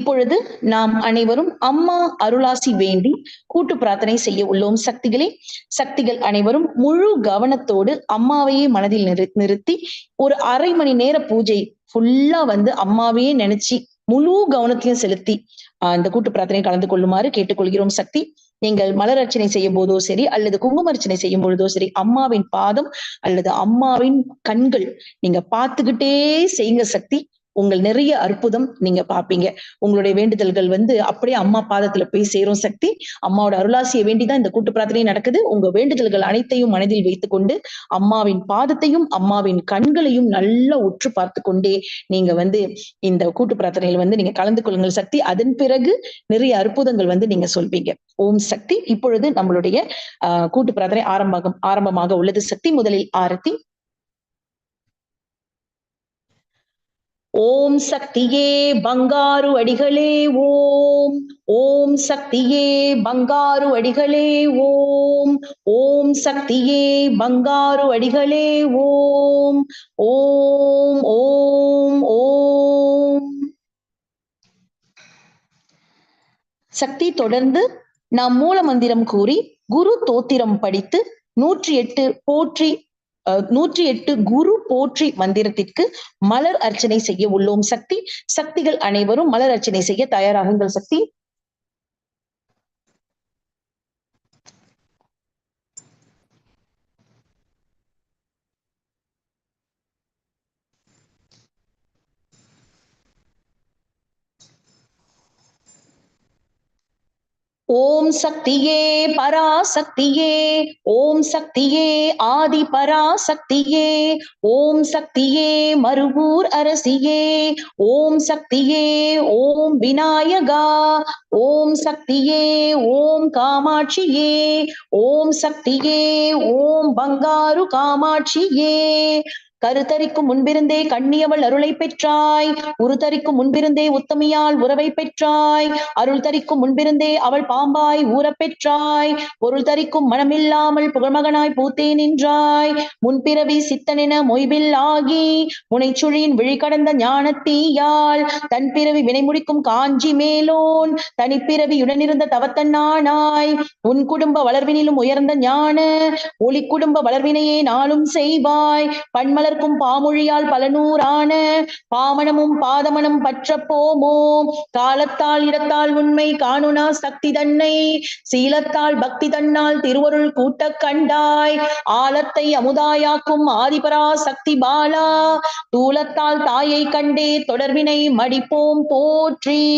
இப்பொழுது நாம் அனைவரும் அம்மா அருளாசி வேண்டி கூட்டு பிரார்த்தனை செய்ய உள்ளோம் சக்திகளே. சக்திகள் அனைவரும் முழு கவனத்தோடு அம்மாவையே மனதில் நிறு- நிறுத்தி ஒரு அரை மணி நேர பூஜை ஃபுல்லா வந்து அம்மாவையே நினைச்சு முழு கவனத்தையும் செலுத்தி ஆஹ் இந்த கூட்டு பிரார்த்தனை கலந்து கொள்ளுமாறு கேட்டுக்கொள்கிறோம் சக்தி. நீங்கள் மலர் அர்ச்சனை செய்யும் போதோ சரி அல்லது குங்கும அர்ச்சனை செய்யும் பொழுதோ சரி அம்மாவின் பாதம் அல்லது அம்மாவின் கண்கள் நீங்க பார்த்துக்கிட்டே செய்யுங்க சக்தி. உங்கள் நிறைய அற்புதம் நீங்க பாப்பீங்க உங்களுடைய வேண்டுதல்கள் வந்து அப்படியே அம்மா பாதத்துல போய் சேரும் சக்தி. அம்மாவோட அருளாசியை வேண்டிதான் இந்த கூட்டு பிரார்த்தனை நடக்குது. உங்க வேண்டுதல்கள் அனைத்தையும் மனதில் வைத்துக்கொண்டு அம்மாவின் பாதத்தையும் அம்மாவின் கண்களையும் நல்லா உற்று பார்த்து கொண்டே நீங்க வந்து இந்த கூட்டு பிரார்த்தனையில் வந்து நீங்க கலந்து கொள்ளுங்கள் சக்தி. அதன் பிறகு நிறைய அற்புதங்கள் வந்து நீங்க சொல்வீங்க. ஓம் சக்தி. இப்பொழுது நம்மளுடைய ஆஹ் கூட்டு பிரார்த்தனை ஆரம்பம் ஆரம்பமாக உள்ளது. சக்தி முதலில் ஆரத்தி ஓம் சக்தியே பங்காரு அடிகளே ஓம். ஓம் சக்தியே பங்காரு அடிகளே ஓம். ஓம் சக்தியே பங்காரு அடிகளே ஓம். ஓம் ஓம் ஓம். சக்தி தொடர்ந்து நாம் மூல மந்திரம் கூறி குரு தோத்திரம் படித்து நூற்றி எட்டு போற்றி நூற்றி எட்டு குரு போற்றி மந்திரத்திற்கு மலர் அர்ச்சனை செய்ய உள்ளோம் சக்தி. சக்திகள் அனைவரும் மலர் அர்ச்சனை செய்ய தயாராகுங்கள் சக்தி. ஓம் சக்தியே பராசக்தியே ஓம் சக்தியே ஆதி பராசக்தியே ஓம் சக்தியே மருகூர் அரசியே ஓம் சக்தியே ஓம் விநாயகா ஓம் சக்தியே ஓம் காமாட்சியே ஓம் சக்தியே ஓம் பங்காரு காமாட்சியே கருத்தரிக்கும் முன்பிருந்தே கண்ணியவள் அருளை பெற்றாய். உருத்தரிக்கும் முன்பிருந்தே உத்தமியால் உறவை பெற்றாய். அருள் தரிக்கும் முன்பிருந்தே அவள் பாம்பாய் ஊறப் பெற்றாய். பொருள் தரிக்கும் மனமில்லாமல் புகழ்மகனாய் பூத்தே நின்றாய். முன்பிறவி சித்தனென மொய்பில் ஆகி முனைச்சுழியின் விழி கடந்த ஞானத்தீயால் தன் பிறவி வினை முடிக்கும் காஞ்சி மேலோன் தனிப்பிறவி உடனிருந்த தவத்தன்னானாய் உன் குடும்ப வளர்வினிலும் உயர்ந்த ஞான ஒளி குடும்ப வளர்வினையே நாளும் செய்வாய். பலர்க்கும் பாமொழியால் பல நூறான பாமணமும் பாதமனம் பற்ற போமோ. காலத்தால் இடத்தால் உண்மை காணுனா சக்தி தன்னை. சீலத்தால் பக்தி தன்னால் திருவருள் கூட்டக் கண்டாய். ஆலத்தை அமுதாயாக்கும் ஆதிபரா சக்தி பாலா. தூலத்தால் தாயை கண்டே தொடர்வினை மடிப்போம் போற்றி.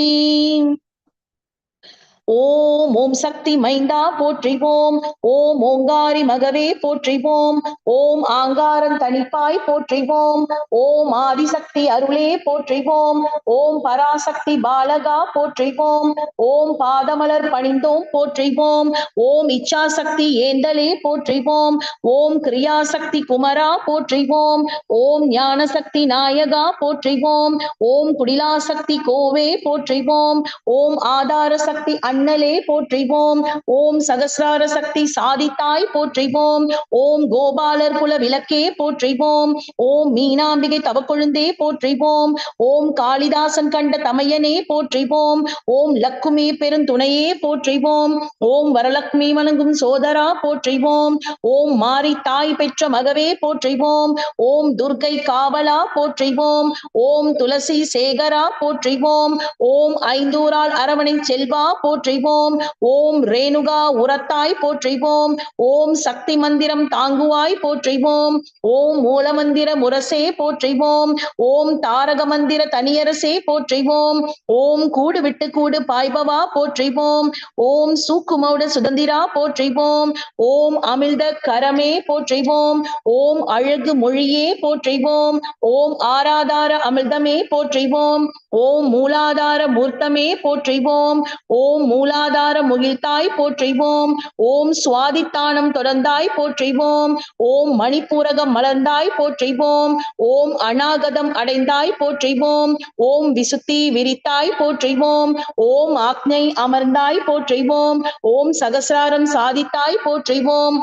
ஓம் ஓம் சக்தி மைந்தா போற்றிவோம் ஓம் ஓங்காரி மகவே போற்றிவோம் ஓம் ஆங்காரன் தனிப்பாய் போற்றிவோம் ஓம் ஆதிசக்தி அருளே போற்றிவோம் ஓம் பராசக்தி பாலகா போற்றிவோம் ஓம் பாதமலர் பணிந்தோம் போற்றிவோம் ஓம் இச்சாசக்தி ஏந்தலே போற்றிவோம் ஓம் கிரியாசக்தி குமரா போற்றிவோம் ஓம் ஞானசக்தி நாயகா போற்றிவோம் ஓம் குடிலாசக்தி கோவே போற்றிவோம் ஓம் ஆதார சக்தி அண்ணலே போற்றிவோம் ஓம் சகசிரார சக்தி சாதித்தாய் போற்றிவோம் ஓம் கோபாலர் குல விளக்கே போற்றிவோம் ஓம் மீனாம்பிகை தவக்கொழுந்தே போற்றிவோம் ஓம் காளிதாசன் கண்ட தமையனே போற்றிவோம் ஓம் லக்குமி பெருந்துணையே போற்றிவோம் ஓம் வரலக்ஷ்மி வணங்கும் சோதரா போற்றிவோம் ஓம் மாரி தாய் பெற்ற மகவே போற்றிவோம் ஓம் துர்கை காவலா போற்றிவோம் ஓம் துளசி சேகரா போற்றிவோம் ஓம் ஐந்தூரால் அரவணை செல்வா போற்றி போற்றிவோம் ஓம் ரேணுகா உரத்தாய் போற்றிவோம் ஓம் சக்தி மந்திரம் தாங்குவாய் போற்றிவோம் ஓம் மூலமந்திர முரசே போற்றிவோம் ஓம் தாரக மந்திர தனியரசே போற்றிவோம் ஓம் கூடு விட்டு கூடு பாய்பவா போற்றிவோம் ஓம் சூக்குமௌட சுதந்திரா போற்றிவோம் ஓம் அமிழ்த கரமே போற்றிவோம் ஓம் அழகு மொழியே போற்றிவோம் ஓம் ஆராதார அமிர்தமே போற்றிவோம் ஓம் மூலாதார மூர்த்தமே போற்றிவோம் ஓம் மூலாதார முகிழ்த்தாய் போற்றிவோம். ஓம் சுவாதித்தானம் தொடர்ந்தாய் போற்றிவோம். ஓம் மணிப்பூரகம் மலர்ந்தாய் போற்றிவோம். ஓம் அநாகதம் அடைந்தாய் போற்றிவோம். ஓம் விசுத்தி விரித்தாய் போற்றிவோம். ஓம் ஆக்ஞை அமர்ந்தாய் போற்றிவோம். ஓம் சகசிராரம் சாதித்தாய் போற்றிவோம்.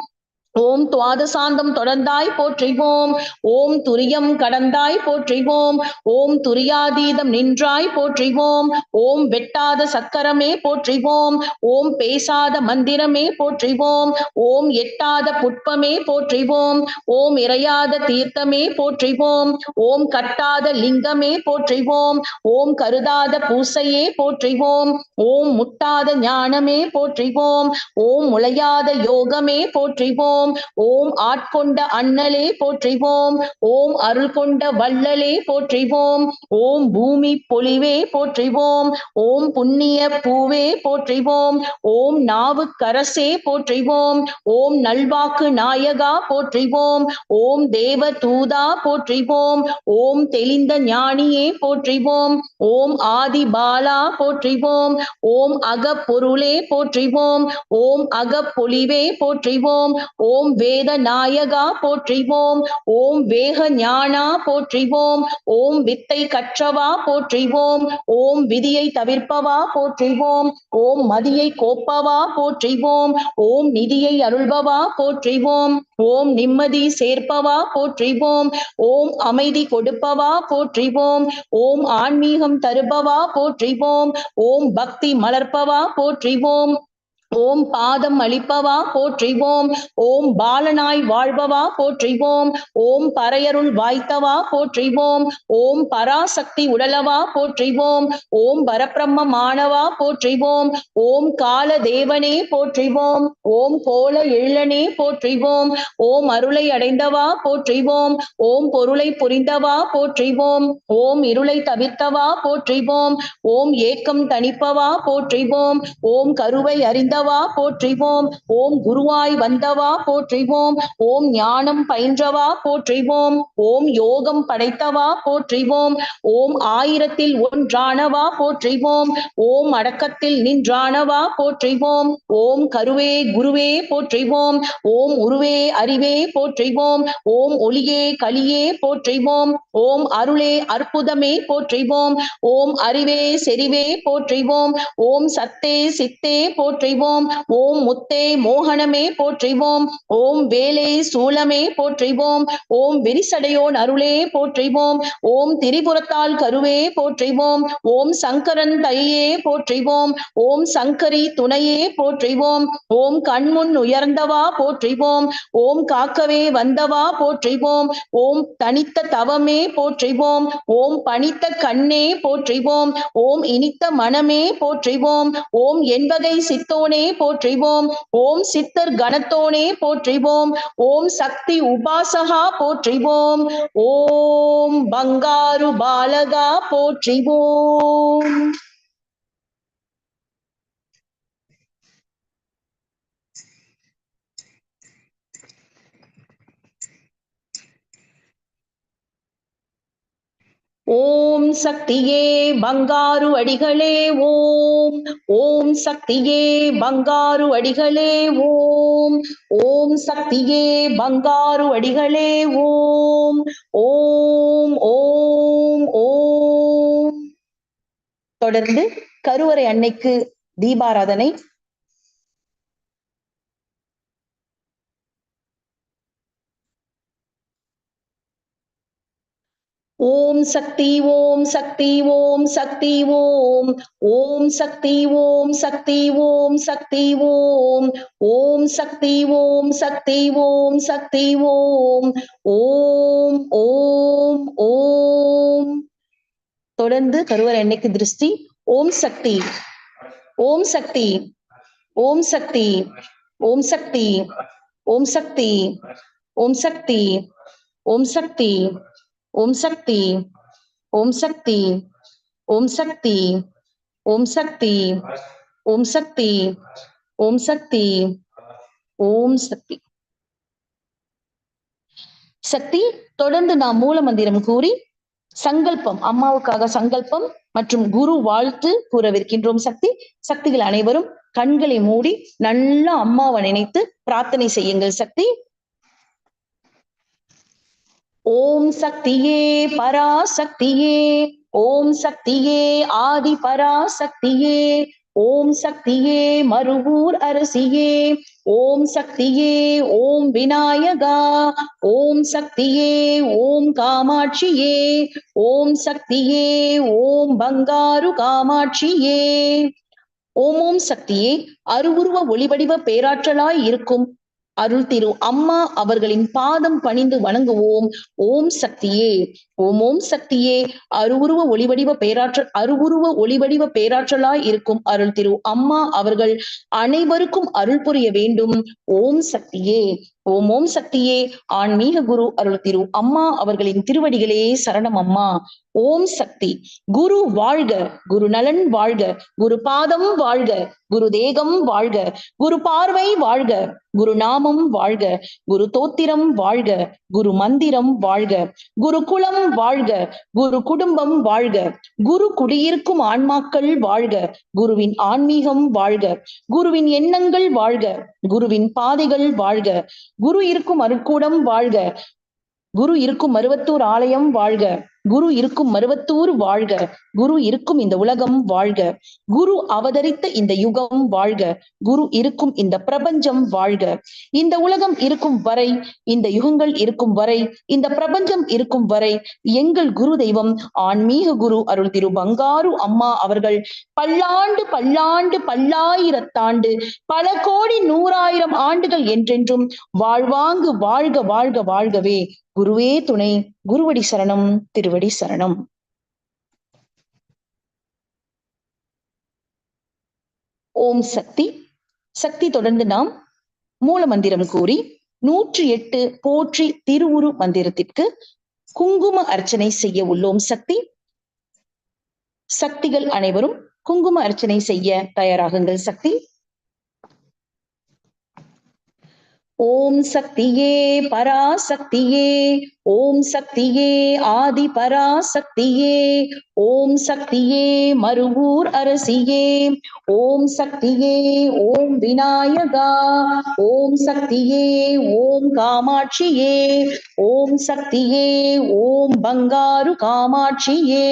ஓம் துவாதசாந்தம் தொடர்ந்தாய் போற்றிவோம் ஓம் துரியம் கடந்தாய் போற்றிவோம் ஓம் துரியாதீதம் நின்றாய் போற்றிவோம் ஓம் வெட்டாத சக்கரமே போற்றிவோம் ஓம் பேசாத மந்திரமே போற்றிவோம் ஓம் எட்டாத புட்பமே போற்றிவோம் ஓம் இறையாத தீர்த்தமே போற்றிவோம் ஓம் கட்டாத லிங்கமே போற்றிவோம் ஓம் கருதாத பூசையே போற்றிவோம் ஓம் முட்டாத ஞானமே போற்றிவோம் ஓம் முளையாத யோகமே போற்றிவோம் ஓம் ஆட்கொண்ட அண்ணலே போற்றிவோம் ஓம் அருள் கொண்ட வள்ளலே போற்றிவோம் ஓம் பூமி பொலிவே போற்றிவோம் ஓம் புண்ணிய பூவே போற்றிவோம் ஓம் நாவுக்கரசே போற்றிவோம் ஓம் நல்வாக்கு நாயகா போற்றிவோம் ஓம் தேவ தூதா போற்றிவோம் ஓம் தெளிந்த ஞானியே போற்றிவோம் ஓம் ஆதி பாலா போற்றிவோம் ஓம் அகப்பொருளே போற்றிவோம் ஓம் அகப்பொலிவே போற்றிவோம் ஓம் வேத நாயகா போற்றிவோம். ஓம் வேக ஞானா போற்றிவோம். ஓம் வித்தை கற்றவா போற்றிவோம். ஓம் விதியை தவிர்ப்பவா போற்றிவோம். ஓம் மதியை கோப்பவா போற்றிவோம். ஓம் நிதியை அருள்பவா போற்றிவோம். ஓம் நிம்மதி சேர்ப்பவா போற்றிவோம். ஓம் அமைதி கொடுப்பவா போற்றிவோம். ஓம் ஆன்மீகம் தருபவா போற்றிவோம். ஓம் பக்தி மலர்ப்பவா போற்றிவோம். ஓம் பாதம் அளிப்பவா போற்றிவோம் ஓம் பாலனாய் வாழ்பவா போற்றிவோம் ஓம் பறையருள் வாய்த்தவா போற்றிவோம் ஓம் பராசக்தி உடலவா போற்றிவோம் ஓம் பரபிரம்ம மாணவா போற்றிவோம் ஓம் கால தேவனே போற்றிவோம் ஓம் கோல எழிலனே போற்றிவோம் ஓம் அருளை அடைந்தவா போற்றிவோம் ஓம் பொருளை புரிந்தவா போற்றிவோம் ஓம் இருளை தவிர்த்தவா போற்றிவோம் ஓம் ஏக்கம் தணிப்பவா போற்றிவோம் ஓம் கருவை அறிந்த வந்தவா போற்றிவோம் ஓம் குருவாய் வந்தவா போற்றிவோம் ஓம் ஞானம் பயின்றவா போற்றிவோம் ஓம் யோகம் படைத்தவா போற்றிவோம் ஓம் ஆயிரத்தில் ஒன்றானவா போற்றிவோம் ஓம் அடக்கத்தில் நின்றானவா போற்றிவோம் ஓம் கருவே குருவே போற்றிவோம் ஓம் உருவே அறிவே போற்றிவோம் ஓம் ஒளியே களியே போற்றிவோம் ஓம் அருளே அற்புதமே போற்றிவோம் ஓம் அறிவே செறிவே போற்றிவோம் ஓம் சத்தே சித்தே போற்றிவோம் ஓம் முத்தே மோகனமே போற்றிவோம் ஓம் வேலே சூலமே போற்றிவோம் ஓம் விரிசடையோன் அருளே போற்றிவோம் ஓம் திரிபுரத்தால் கருவே போற்றிவோம் ஓம் சங்கரன் தையே போற்றிவோம் ஓம் சங்கரி துணையே போற்றிவோம் ஓம் கண்முன் உயர்ந்தவா போற்றிவோம் ஓம் காக்கவே வந்தவா போற்றிவோம் ஓம் தனித்த தவமே போற்றிவோம் ஓம் பணித்த கண்ணே போற்றிவோம் ஓம் இனித்த மனமே போற்றிவோம் ஓம் என்பகை சித்தோனே போற்றிவோம். ஓம் சித்தர் கணத்தோனே போற்றிவோம். ஓம் சக்தி உபாசகா போற்றிவோம். ஓம் பங்காரு பாலகா போற்றிவோம். ஓம் சக்தியே பங்காரு அடிகளே ஓம். ஓம் சக்தியே பங்காரு அடிகளே ஓம். ஓம் சக்தியே பங்காரு அடிகளே ஓம். ஓம் ஓம் ஓம். தொடர்ந்து கருவறை அன்னைக்கு தீபாராதனை ஓம் சக்தி ஓம் சக்தி ஓம் சக்தி ஓம் ஓம் சக்தி ஓம் சக்தி ஓம் சக்தி ஓம் ஓம் சக்தி ஓம் சக்தி ஓம் சக்தி ஓம் ஓம் ஓம் ஓம் தொடர்ந்து கருவர் எண்ணெய்க்கு திருஷ்டி ஓம் சக்தி ஓம் சக்தி ஓம் சக்தி ஓம் சக்தி ஓம் சக்தி ஓம் சக்தி ஓம் சக்தி ஓம் சக்தி ஓம் சக்தி ஓம் சக்தி ஓம் சக்தி ஓம் சக்தி ஓம் சக்தி ஓம் சக்தி. சக்தி தொடர்ந்து நாம் மூல மந்திரம் கூறி சங்கல்பம் அம்மாவுக்காக சங்கல்பம் மற்றும் குரு வாழ்த்து கூறவிருக்கின்றோம் சக்தி. சக்திகள் அனைவரும் கண்களை மூடி நல்லா அம்மாவை நினைத்து பிரார்த்தனை செய்யுங்கள் சக்தி. ஓம் சக்தியே பராசக்தியே ஓம் சக்தியே ஆதி பராசக்தியே ஓம் சக்தியே மருவூர் அரசியே ஓம் சக்தியே ஓம் விநாயகா ஓம் சக்தியே ஓம் காமாட்சியே ஓம் சக்தியே ஓம் பங்காரு காமாட்சியே. ஓம் ஓம் சக்தியே அருவுருவ ஒளிவடிவ பேராற்றலாய் இருக்கும் அருள் திரு. அம்மா அவர்களின் பாதம் பணிந்து வணங்குவோம். ஓம் சக்தியே. ஓம் ஓம் சக்தியே. அருவுருவ ஒளிவடிவ பேராற்றல் அருவுருவ ஒளிவடிவ பேராற்றலாய் இருக்கும் அருள் திரு. அம்மா அவர்கள் அனைவருக்கும் அருள் புரிய வேண்டும். ஓம் சக்தியே. ஓம் ஓம் சக்தியே. ஆன்மீக குரு அருள் திரு. அம்மா அவர்களின் திருவடிகளே சரணம் அம்மா. ஓம் சக்தி குரு வாழ்க குரு நலன் வாழ்க குரு பாதம் வாழ்க குரு தேகம் வாழ்க குரு பார்வை வாழ்க குரு நாமம் வாழ்க குரு தோத்திரம் வாழ்க குரு மந்திரம் வாழ்க குரு குலம் வாழ்க குரு குடும்பம் வாழ்க குரு குடியிருக்கும் ஆன்மாக்கள் வாழ்க குருவின் ஆன்மீகம் வாழ்க குருவின் எண்ணங்கள் வாழ்க குருவின் பாதைகள் வாழ்க குரு இருக்கும் அருட்கூடம் வாழ்க குரு இருக்கும் மருவத்தூர் ஆலயம் வாழ்க குரு இருக்கும் மருவத்தூர் வாழ்க. குரு இருக்கும் இந்த உலகம் வாழ்க. குரு அவதரித்த இந்த யுகம் வாழ்க. குரு இருக்கும் இந்த பிரபஞ்சம் வாழ்க. இந்த உலகம் இருக்கும் வரை இந்த யுகங்கள் இருக்கும் வரை இந்த பிரபஞ்சம் இருக்கும் வரை எங்கள் குரு தெய்வம் ஆன்மீக குரு அருள் திரு பங்காரு அம்மா அவர்கள் பல்லாண்டு பல்லாண்டு பல்லாயிரத்தாண்டு பல கோடி நூறாயிரம் ஆண்டுகள் என்றென்றும் வாழ்வாங்கு வாழ்க வாழ்க வாழ்கவே. குருவே துணை குருவடி சரணம் திருவடி சரணம். ஓம் சக்தி. சக்தி தொடர்ந்து நாம் மூல மந்திரம் கூறி நூற்றி எட்டு போற்றி திருவுரு மந்திரத்திற்கு குங்கும அர்ச்சனை செய்ய உள்ளோம் சக்தி. சக்திகள் அனைவரும் குங்கும அர்ச்சனை செய்ய தயாராகுங்கள் சக்தி. ஓம் சக்தியே பராசக்தியே ஓம் சக்தியே ஆதி பராசக்தியே ஓம் சக்தியே மறுவூர் அரசியே ஓம் சக்தியே ஓம் விநாயகா ஓம் சக்தியே ஓம் காமாட்சியே ஓம் சக்தியே ஓம் பங்காரு காமாட்சியே.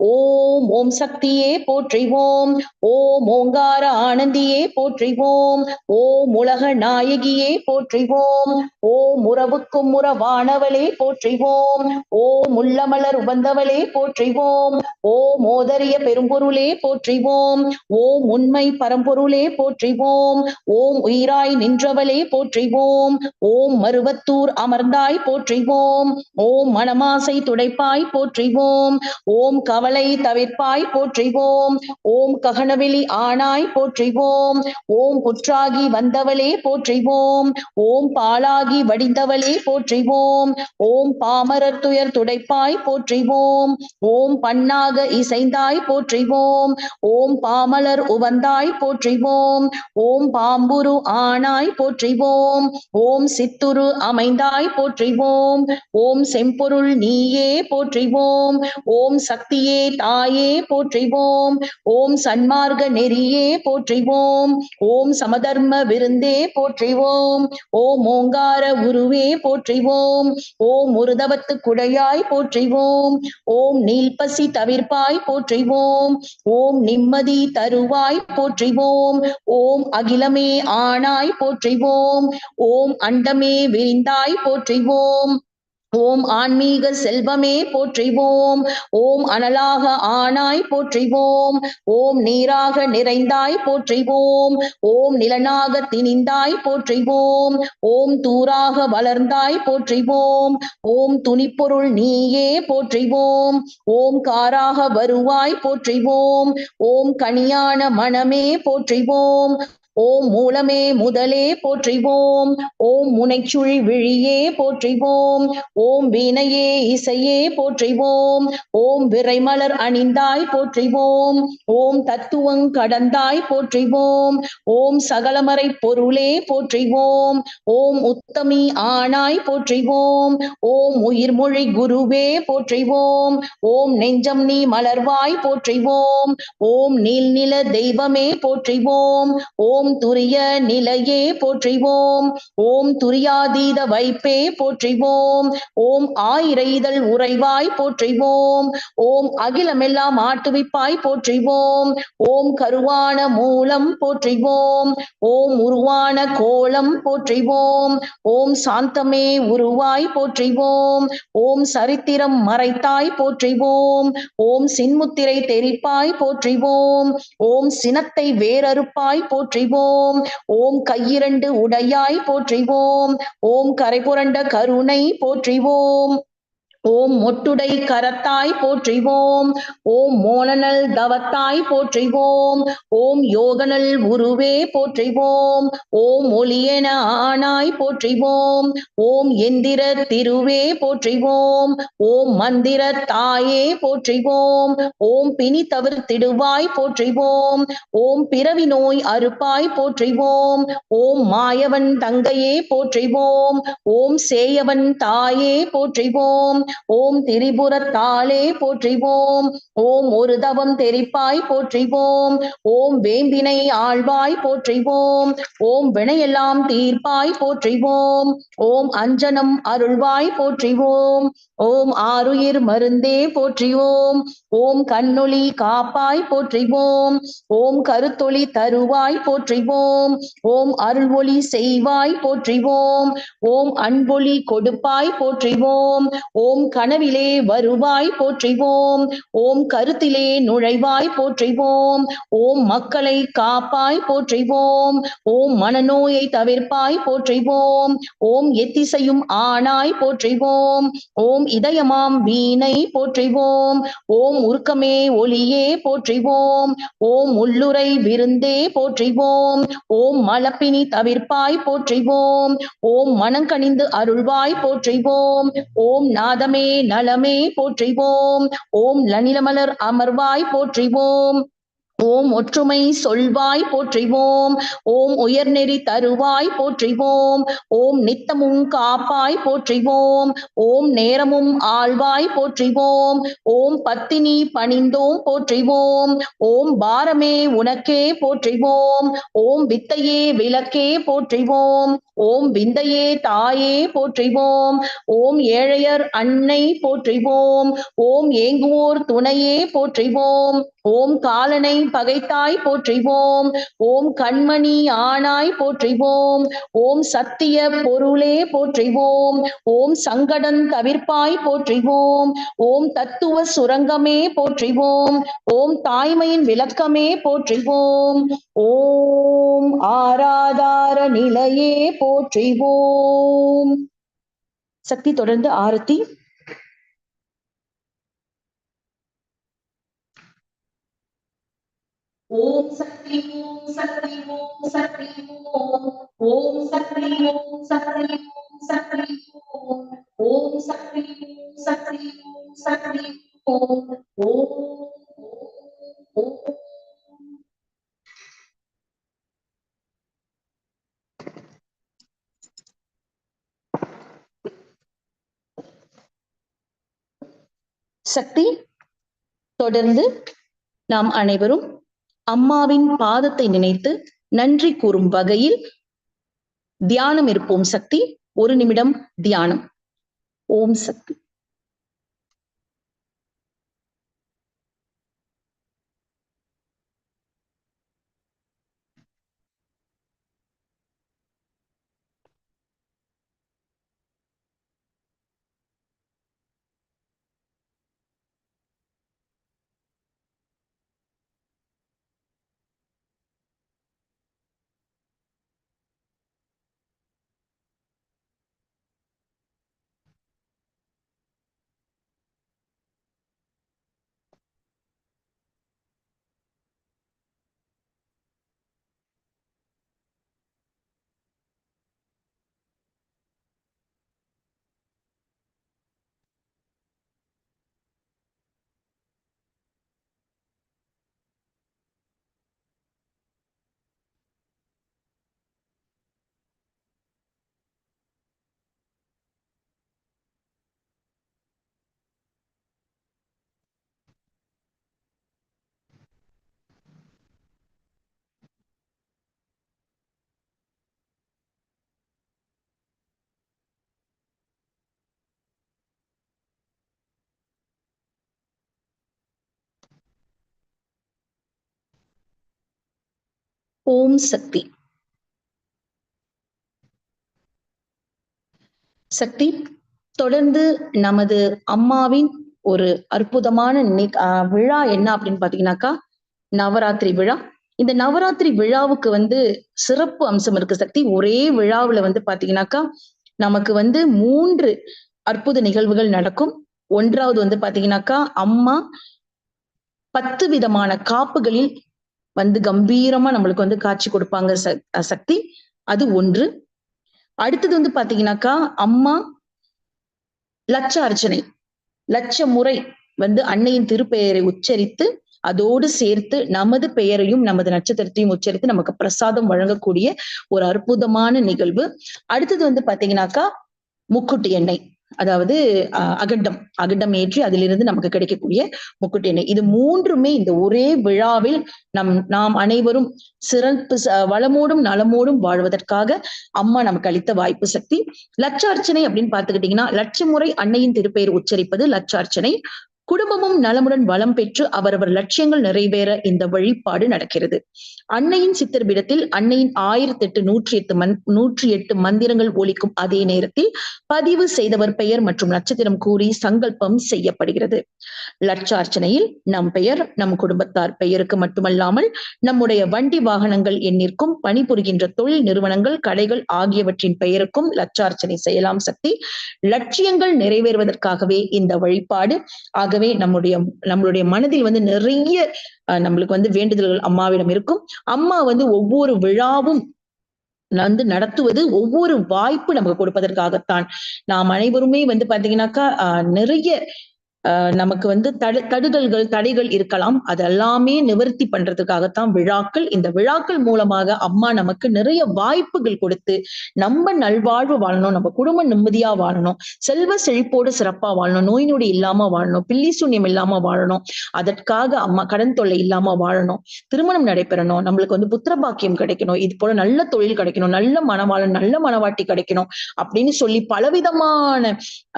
ஓம் ஓம் சக்தியே போற்றிவோம் ஓம் ஓங்கார ஆனந்தியே போற்றிவோம் ஓம் உலக நாயகியே போற்றிவோம் ஓம் உறவுக்கும் உறவானவளே போற்றிவோம் ஓம் உள்ளமலர் உபந்தவளே போற்றிவோம் ஓம் மோதரிய பெரும்பொருளே போற்றிவோம் ஓம் உண்மை பரம்பொருளே போற்றிவோம் ஓம் உயிராய் நின்றவளே போற்றிவோம் ஓம் மருவத்தூர் அமர்ந்தாய் போற்றிவோம் ஓம் மணமாசை துடைப்பாய் போற்றிவோம் ஓம் கவலை தவிர்ப்பாய் போற்றிவோம் ஓம் ககனவெளி ஆனாய் போற்றிவோம் ஓம் புற்றாகி வந்தவளே போற்றிவோம் ஓம் பாலாகி வடிந்தவளே போற்றிவோம் ஓம் பாமரர் துயர் துடைப்பாய் போற்றிவோம் ஓம் பண்ணாக இசைந்தாய் போற்றிவோம் ஓம் பாமலர் உவந்தாய் போற்றிவோம் ஓம் பாம்புரு ஆனாய் போற்றிவோம் ஓம் சித்துரு அமைந்தாய் போற்றிவோம் ஓம் செம்பொருள் நீயே போற்றிவோம் ஓம் சக்தியே தாயே போற்றிவோம். ஓம் சன்மார்க்க நெறியே போற்றிவோம். ஓம் சமதர்ம விருந்தே போற்றிவோம். ஓம் ஓங்கார உருவே போற்றிவோம். ஓம் முருதவத்து குடையாய் போற்றிவோம். ஓம் நீல்பசி தவிர்ப்பாய் போற்றிவோம். ஓம் நிம்மதி தருவாய் போற்றிவோம். ஓம் அகிலமே ஆனாய் போற்றிவோம். ஓம் அண்டமே விரிந்தாய் போற்றிவோம். ஓம் ஆன்மீக செல்வமே போற்றிவோம். ஓம் அனலாக ஆனாய் போற்றிவோம். ஓம் நீராக நிறைந்தாய் போற்றிவோம். ஓம் நிலனாக திணிந்தாய் போற்றிவோம். ஓம் தூராக வளர்ந்தாய் போற்றிவோம். ஓம் துணிப்பொருள் நீயே போற்றிவோம். ஓம் காராக வருவாய் போற்றிவோம். ஓம் கனியான மனமே போற்றிவோம். ஓம் மூலமே முதலே போற்றிவோம் ஓம் முனைச்சுள் விழியே போற்றிவோம் ஓம் வீணையே இசையே போற்றிவோம் ஓம் விரைமலர் அணிந்தாய் போற்றிவோம் ஓம் தத்துவங் கடந்தாய் போற்றிவோம் ஓம் சகலமறை பொருளே போற்றிவோம் ஓம் உத்தமி ஆனாய் போற்றிவோம் ஓம் உயிர்மொழி குருவே போற்றிவோம் ஓம் நெஞ்சம் நீ மலர்வாய் போற்றிவோம் ஓம் நீல்நில தெய்வமே போற்றிவோம் ஓம் ஓம் துரிய நிலையே போற்றிவோம். ஓம் துரியாதீத வைப்பே போற்றிவோம். ஓம் ஆயிரைதல் உறைவாய் போற்றிவோம். ஓம் அகிலமெல்லாம் ஆட்டுவிப்பாய் போற்றிவோம். ஓம் கருவான மூலம் போற்றிவோம். ஓம் உருவான கோலம் போற்றிவோம். ஓம் சாந்தமே உருவாய் போற்றிவோம். ஓம் சரித்திரம் மறைத்தாய் போற்றிவோம். ஓம் சின்முத்திரை தெரிப்பாய் போற்றிவோம். ஓம் சினத்தை வேறறுப்பாய் போற்றிவோம். ஓம் கையிரண்டு உடையாய் போற்றிவோம். ஓம் கரைபுரண்ட கருணை போற்றிவோம். ஓம் மொட்டுடை கரத்தாய் போற்றிவோம். ஓம் மோனநல் தவத்தாய் போற்றிவோம். ஓம் யோகநல் உருவே போற்றிவோம். ஓம் ஒளியென ஆனாய் போற்றிவோம். ஓம் எந்திர திருவே போற்றிவோம். ஓம் மந்திர தாயே போற்றிவோம். ஓம் பிணி தவிர்த்திடுவாய் போற்றிவோம். ஓம் பிறவி நோய் அறுப்பாய் போற்றிவோம். ஓம் மாயவன் தங்கையே போற்றிவோம். ஓம் சேயவன் தாயே போற்றிவோம். ஓம் திரிபுரத்தாளே போற்றிவோம் ஓம் ஒரு தவம் தெரிப்பாய் போற்றிவோம் ஓம் வேம்பினை ஆழ்வாய் போற்றிவோம் ஓம் வினையெல்லாம் தீர்ப்பாய் போற்றிவோம் ஓம் அஞ்சனம் அருள்வாய் போற்றிவோம் ஓம் ஆறுயிர் மருந்தே போற்றிவோம் ஓம் கண்ணொளி காப்பாய் போற்றிவோம் ஓம் கருத்தொளி தருவாய் போற்றிவோம் ஓம் அருள் ஒளி செய்வாய் போற்றிவோம் ஓம் அன்பொளி கொடுப்பாய் போற்றிவோம் ஓம் கனவிலே வருவாய் போற்றிவோம் ஓம் கருத்திலே நுழைவாய் போற்றிவோம் ஓம் மக்களை காப்பாய் போற்றிவோம் ஓம் மனநோயை தவிர்ப்பாய் போற்றிவோம் ஓம் எத்திசையும் ஆனாய் போற்றிவோம் ஓம் இதயமாம் வீணை போற்றிவோம் ஓம் உருக்கமே ஒளியே போற்றிவோம் ஓம் உள்ளுரை விருந்தே போற்றிவோம் ஓம் மலப்பினி தவிர்ப்பாய் போற்றிவோம் ஓம் மனங்கணிந்து அருள்வாய் போற்றிவோம் ஓம் நாதமே நலமே போற்றிவோம். ஓம் லனிலமலர் அமர்வாய் போற்றிவோம். ஓம் ஒற்றுமை சொல்வாய் போற்றிவோம். ஓம் உயர்நெறி தருவாய் போற்றிவோம். ஓம் நித்தமும் காப்பாய் போற்றிவோம். ஓம் நேரமும் ஆழ்வாய் போற்றிவோம். ஓம் பத்தினி பணிந்தோம் போற்றிவோம். ஓம் பாரமே உனக்கே போற்றிவோம். ஓம் வித்தையே விளக்கே போற்றிவோம். ஓம் விந்தையே தாயே போற்றிவோம். ஓம் ஏழையர் அன்னை போற்றிவோம். ஓம் ஏங்குவோர் துணையே போற்றிவோம். ஓம் காலனை பகைத்தாய் போற்றிவோம். ஓம் கண்மணி ஆனாய் போற்றிவோம். ஓம் சத்திய பொருளே போற்றிவோம். ஓம் சங்கடன் தவிர்ப்பாய் போற்றிவோம். ஓம் தத்துவ சுரங்கமே போற்றிவோம். ஓம் தாய்மையின் விளக்கமே போற்றிவோம். ஓம் ஆராதார நிலையே போற்றிவோம். சக்தி தொடர்ந்து ஆரத்தி ஓம் சக்தி ஓம் சக்தி ஓம் சக்தி ஓம். ஓம் சக்தி ஓம் சக்தி ஓம் சக்தி ஓம். ஓம் சக்தி ஓம் சக்தி ஓம் சக்தி ஓம். ஓம் ஓம் சக்தி தொடர்ந்து நாம் அனைவரும் அம்மாவின் பாதத்தை நினைத்து நன்றி கூறும் வகையில் தியானம் இருப்போம் சக்தி. ஒரு நிமிடம் தியானம். ஓம் சக்தி. ஓம் சக்தி. சக்தி தொடர்ந்து நமது அம்மாவின் ஒரு அற்புதமான நி- விழா என்ன அப்படின்னு பாத்தீங்கன்னாக்கா நவராத்திரி விழா. இந்த நவராத்திரி விழாவுக்கு வந்து சிறப்பு அம்சம் இருக்கு சக்தி. ஒரே விழாவுல வந்து பாத்தீங்கன்னாக்கா நமக்கு வந்து மூன்று அற்புத நிகழ்வுகள் நடக்கும். ஒன்றாவது வந்து பாத்தீங்கன்னாக்கா அம்மா பத்து விதமான காப்புகளில் வந்து கம்பீரமா நம்மளுக்கு வந்து காட்சி கொடுப்பாங்க ச- சக்தி அது ஒன்று. அடுத்தது வந்து பாத்தீங்கன்னாக்கா அம்மா லட்ச அர்ச்சனை. லட்ச முறை வந்து அன்னையின் திருப்பெயரை உச்சரித்து அதோடு சேர்த்து நமது பெயரையும் நமது நட்சத்திரத்தையும் உச்சரித்து நமக்கு பிரசாதம் வழங்கக்கூடிய ஒரு அற்புதமான நிகழ்வு. அடுத்தது வந்து பாத்தீங்கன்னாக்கா முக்குட்டி எண்ணெய். அதாவது அகண்டம். அகண்டம் ஏற்றி அதிலிருந்து நமக்கு கிடைக்கக்கூடிய முக்குட்டி எண்ணெய் இது மூன்றுமே இந்த ஒரே விழாவில் நம் நாம் அனைவரும் சிறப்பு வளமோடும் நலமோடும் வாழ்வதற்காக அம்மா நமக்கு அளித்த வாய்ப்பு சக்தி. லட்சார்ச்சனை அப்படின்னு பார்த்துக்கிட்டீங்கன்னா லட்ச முறை அன்னையின் திருப்பெயர் உச்சரிப்பது லட்சார்ச்சனை. குடும்பமும் நலமுடன் வளம் பெற்று அவரவர் லட்சியங்கள் நிறைவேற இந்த வழிபாடு நடக்கிறது. அன்னையின் சித்திரபிடத்தில் அன்னையின் ஆயிரத்தி எட்டு நூற்றி எட்டு மந் நூற்றி எட்டு மந்திரங்கள் ஒழிக்கும் அதே நேரத்தில் பதிவு செய்தவர் பெயர் மற்றும் நட்சத்திரம் கூறி சங்கல்பம் செய்யப்படுகிறது. லட்சார்ச்சனையில் நம் பெயர் நம் குடும்பத்தார் பெயருக்கு மட்டுமல்லாமல் நம்முடைய வண்டி வாகனங்கள் எண்ணிற்கும் பணிபுரிகின்ற தொழில் நிறுவனங்கள் கடைகள் ஆகியவற்றின் பெயருக்கும் லட்சார்ச்சனை செய்யலாம் சக்தி லட்சியங்கள் நிறைவேறுவதற்காகவே இந்த வழிபாடு ஆகவே நம்முடைய நம்மளுடைய மனதில் வந்து நிறைய அஹ், நம்மளுக்கு வந்து வேண்டுதல்கள் அம்மாவிடம் இருக்கும். அம்மா வந்து ஒவ்வொரு விழாவும் வந்து நடத்துவது ஒவ்வொரு வாய்ப்பு நமக்கு கொடுப்பதற்காகத்தான். நாம் அனைவருமே வந்து பாத்தீங்கன்னாக்கா நிறைய நமக்கு வந்து தடு தடுதல்கள் தடைகள் இருக்கலாம். அதெல்லாமே நிவர்த்தி பண்றதுக்காகத்தான் விழாக்கள். இந்த விழாக்கள் மூலமாக அம்மா நமக்கு நிறைய வாய்ப்புகள் கொடுத்து நம்ம நல்வாழ்வு வாழணும் நம்ம குடும்பம் நிம்மதியா வாழணும் செல்வ செழிப்போடு சிறப்பா வாழணும் நோய் நொடி இல்லாம வாழணும் பில்லி சூன்யம் இல்லாம வாழணும் அதற்காக அம்மா கடன் தொல்லை இல்லாம வாழணும் திருமணம் நடைபெறணும் நம்மளுக்கு வந்து புத்திர பாக்கியம் கிடைக்கணும் இது போல நல்ல தொழில் கிடைக்கணும் நல்ல மனவாளன் நல்ல மனவாட்டி கிடைக்கணும் அப்படின்னு சொல்லி பலவிதமான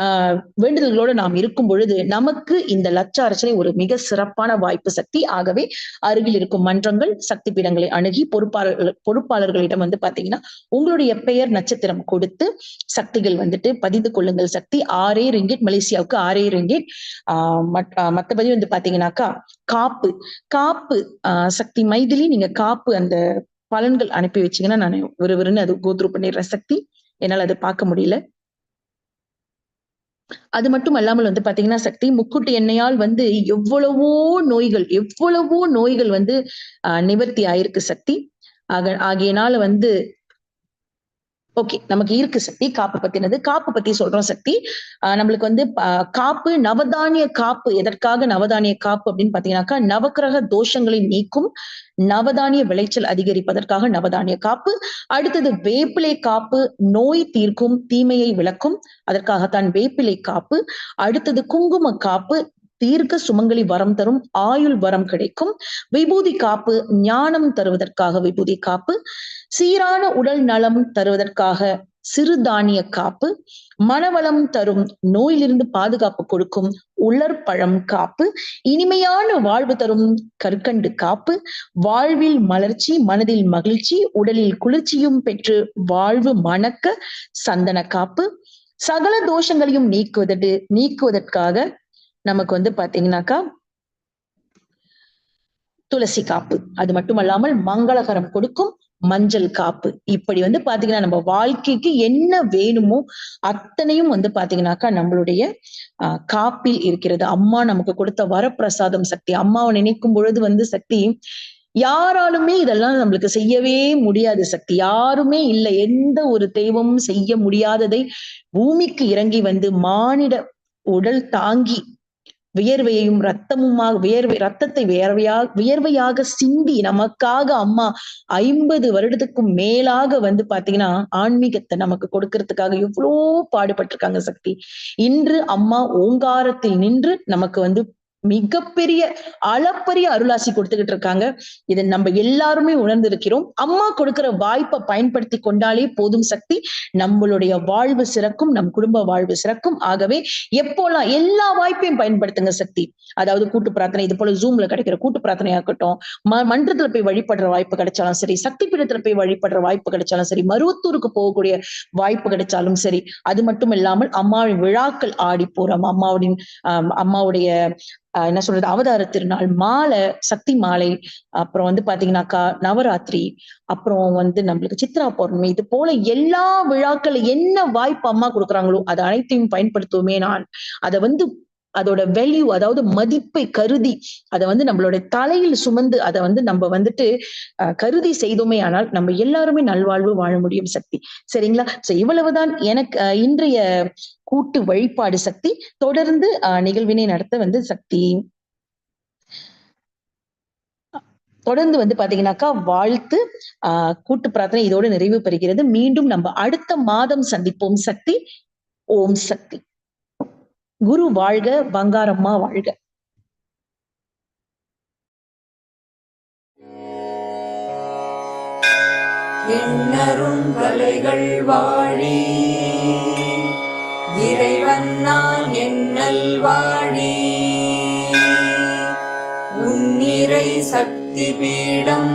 ஆஹ் வேண்டுதல்களோட நாம் இருக்கும் பொழுது நமக்கு இந்த லட்ச அர்ச்சனை ஒரு மிக சிறப்பான வாய்ப்பு சக்தி. ஆகவே அருகில் இருக்கும் மன்றங்கள் சக்தி பீடங்களை அணுகி பொறுப்பாளர்கள் பொறுப்பாளர்களிடம் வந்து பாத்தீங்கன்னா உங்களுடைய பெயர் நட்சத்திரம் கொடுத்து சக்திகள் வந்துட்டு பதிந்து கொள்ளுங்கள். சக்தி ஆறே ரிங்கிட் மலேசியாவுக்கு ஆறே ரிங்கிட். ஆஹ் மத்தபடி வந்து பாத்தீங்கன்னாக்கா காப்பு. காப்பு ஆஹ் சக்தி மைதிலி நீங்க காப்பு அந்த பலன்கள் அனுப்பி வச்சீங்கன்னா நான் விறுவிறுன்னு அது கோத்ரூ பண்ணிடுறேன். சக்தி என்னால அதை பார்க்க முடியல. அது மட்டும் அல்லாமல் வந்து பாத்தீங்கன்னா சக்தி முக்குட்டு எண்ணெயால் வந்து எவ்வளவோ நோய்கள் எவ்வளவோ நோய்கள் வந்து அஹ் நிவர்த்தி ஆயிருக்கு சக்தி. ஆக ஆகியனால வந்து ஓகே நமக்கு இருக்கு சக்தி காப்பு பத்தினது. காப்பு பத்தி சொல்றோம் சக்தி. நம்மளுக்கு வந்து ஆஹ் காப்பு நவதானிய காப்பு. எதற்காக நவதானிய காப்பு அப்படின்னு பாத்தீங்கன்னாக்கா நவக்கிரக தோஷங்களை நீக்கும் நவதானிய விளைச்சல் அதிகரிப்பதற்காக நவதானிய காப்பு. அடுத்தது வேப்பிலை காப்பு. நோய் தீர்க்கும் தீமையை விளக்கும். அதற்காகத்தான் வேப்பிலை காப்பு. அடுத்தது குங்கும காப்பு. தீர்க்க சுமங்கலி வரம் தரும் ஆயுள் வரம் கிடைக்கும். விபூதி காப்பு ஞானம் தருவதற்காக விபூதி காப்பு. சீரான உடல் நலம் தருவதற்காக சிறுதானிய காப்பு மனவளம் தரும் நோயிலிருந்து பாதுகாப்பு கொடுக்கும் உலர்பழம் காப்பு இனிமையான வாழ்வு தரும் கற்கண்டு காப்பு வாழ்வில் மலர்ச்சி மனதில் மகிழ்ச்சி உடலில் குளிர்ச்சியும் பெற்று வாழ்வு மணக்க சந்தன காப்பு. சகல தோஷங்களையும் நீக்குவதற்கு நீக்குவதற்காக நமக்கு வந்து பாத்தீங்கன்னாக்கா துளசி காப்பு. அது மட்டுமல்லாமல் மங்களகரம் கொடுக்கும். மஞ்சள் காப்பு. இப்படி வந்து பாத்தீங்கன்னா நம்ம வாழ்க்கைக்கு என்ன வேணுமோ அத்தனையும் வந்து பாத்தீங்கன்னாக்கா நம்மளுடைய காப்பில் இருக்கிறது. அம்மா நமக்கு கொடுத்த வரப்பிரசாதம் சக்தி அம்மாவை நினைக்கும் பொழுது வந்து சக்தி யாராலுமே இதெல்லாம் நம்மளுக்கு செய்யவே முடியாது சக்தி. யாருமே இல்லை. எந்த ஒரு தெய்வமும் செய்ய முடியாததை பூமிக்கு இறங்கி வந்து மானிட உடல் தாங்கி வியர்வையையும் ரத்தமுமாக வியர்வை ரத்தத்தை வியர்வையாக வியர்வையாக சிந்தி நமக்காக அம்மா ஐம்பது வருடத்துக்கும் மேலாக வந்து பாத்தீங்கன்னா ஆன்மீகத்தை நமக்கு கொடுக்கறதுக்காக எவ்வளோ பாடுபட்டிருக்காங்க சக்தி. இன்று அம்மா ஓங்காரத்தில் நின்று நமக்கு வந்து மிகப்பெரிய அளப்பரிய அருளாசி கொடுத்துக்கிட்டு இருக்காங்க. இதை நம்ம எல்லாருமே உணர்ந்திருக்கிறோம். அம்மா கொடுக்கிற வாய்ப்பை பயன்படுத்தி கொண்டாலே போதும் சக்தி. நம்மளுடைய வாழ்வு சிறக்கும் நம் குடும்ப வாழ்வு சிறக்கும். ஆகவே எப்போல்லாம் எல்லா வாய்ப்பையும் பயன்படுத்துங்க சக்தி. அதாவது கூட்டு பிரார்த்தனை இது போல ஜூம்ல கிடைக்கிற கூட்டு பிரார்த்தனையா இருக்கட்டும் ம- மன்றத்துல போய் வழிபடுற வாய்ப்பு கிடைச்சாலும் சரி சக்தி பீடத்துல போய் வழிபடுற வாய்ப்பு கிடைச்சாலும் சரி மருவத்தூருக்கு போகக்கூடிய வாய்ப்பு கிடைச்சாலும் சரி அது மட்டும் இல்லாமல் அம்மாவின் விழாக்கள் ஆடி போறோம். அம்மாவுடைய ஆஹ் அம்மாவுடைய என்ன சொல்றது அவதார திருநாள் மாலை சக்தி மாலை அப்புறம் வந்து பாத்தீங்கன்னாக்கா நவராத்திரி அப்புறம் வந்து நம்மளுக்கு சித்ரா பௌர்ணமி இது போல எல்லா விழாக்கள் என்ன வாய்ப்பு அம்மா கொடுக்குறாங்களோ அது அனைத்தையும் பயன்படுத்துவோமே நான். அதை வந்து அதோட வேல்யூ அதாவது மதிப்பை கருதி அதை வந்து நம்மளோட தலையில் சுமந்து அதை வந்து நம்ம வந்துட்டு கருதி செய்தோமே ஆனால் நம்ம எல்லாருமே நல்வாழ்வு வாழ முடியும் சக்தி. சரிங்களா? சோ இவ்வளவுதான் எனக்கு இன்றைய கூட்டு வழிபாடு சக்தி. தொடர்ந்து நிகழ்வினை நடத்த வந்து சக்தி. தொடர்ந்து வந்து பாத்தீங்கன்னாக்கா வாழ்த்து ஆஹ் கூட்டு பிரார்த்தனை இதோட நிறைவு பெறுகிறது. மீண்டும் நம்ம அடுத்த மாதம் சந்திப்போம் சக்தி. ஓம் சக்தி. குரு வாழ்க பங்காரம்மா வாழ்க. எண்ணரும் கலைகள் வாழி இறைவன் நான் என்னல் வாழி. உன்னிறை சக்தி பீடம்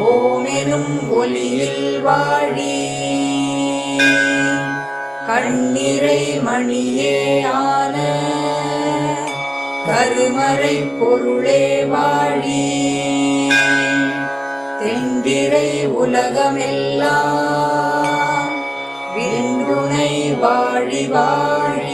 ஓமெனும் ஒளியில் வாழி. கண்ணிறை மணியே ஆன கருமறை பொருளே வாழி. தெண்டிரை உலகமெல்லாம் விந்துணை வாழி வாழி.